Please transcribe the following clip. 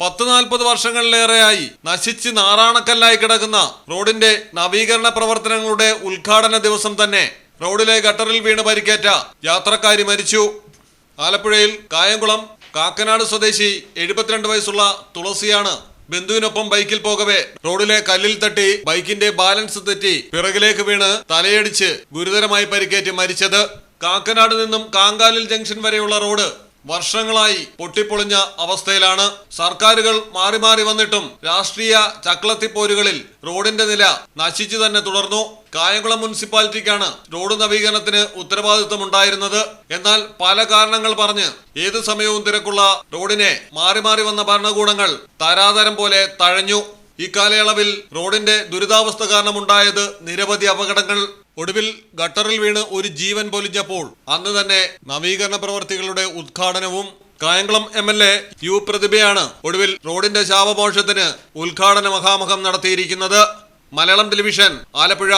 പത്ത് നാൽപ്പത് വർഷങ്ങളിലേറെയായി നശിച്ച് നാറാണക്കല്ലായി കിടക്കുന്ന റോഡിന്റെ നവീകരണ പ്രവർത്തനങ്ങളുടെ ഉദ്ഘാടന ദിവസം തന്നെ റോഡിലെ ഗട്ടറിൽ വീണ് പരിക്കേറ്റ യാത്രക്കാരി മരിച്ചു. ആലപ്പുഴയിൽ കായംകുളം കാക്കനാട് സ്വദേശി എഴുപത്തിരണ്ട് വയസ്സുള്ള തുളസിയാണ് ബന്ധുവിനൊപ്പം ബൈക്കിൽ പോകവെ. റോഡിലെ കല്ലിൽ തട്ടി ബൈക്കിന്റെ ബാലൻസ് തെറ്റി പിറകിലേക്ക് വീണ് തലയടിച്ച് ഗുരുതരമായി പരിക്കേറ്റ് മരിച്ചത്. കാക്കനാട് നിന്നും കാങ്കാലിൽ ജംഗ്ഷൻ വരെയുള്ള റോഡ് വർഷങ്ങളായി പൊട്ടിപ്പൊളിഞ്ഞ അവസ്ഥയിലാണ്. സർക്കാരുകൾ മാറി മാറി വന്നിട്ടും രാഷ്ട്രീയ ചക്ലത്തിപ്പോരുകളിൽ റോഡിന്റെ നില നശിച്ചു തന്നെ തുടർന്നു. കായംകുളം മുനിസിപ്പാലിറ്റിക്കാണ് റോഡ് നവീകരണത്തിന് ഉത്തരവാദിത്തമുണ്ടായിരുന്നത് എന്നാൽ പല കാരണങ്ങൾ പറഞ്ഞ് ഏത് സമയവും തിരക്കുള്ള റോഡിനെ മാറി മാറി വന്ന ഭരണകൂടങ്ങൾ തരാതരം പോലെ തഴഞ്ഞു. ഇക്കാലയളവിൽ റോഡിന്റെ ദുരിതാവസ്ഥ കാരണമുണ്ടായത് നിരവധി അപകടങ്ങൾ ഒടുവിൽ ഗട്ടറിൽ വീണ് ഒരു ജീവൻ പൊലിഞ്ഞപ്പോൾ അന്ന് തന്നെ നവീകരണ പ്രവർത്തികളുടെ ഉദ്ഘാടനവും Kayamkulam M L A U പ്രതിഭയാണ് ഒടുവിൽ റോഡിന്റെ ശാപമോക്ഷത്തിന് ഉദ്ഘാടന മഹാമുഖം നടത്തിയിരിക്കുന്നത് മലയാളം ടെലിവിഷൻ ആലപ്പുഴ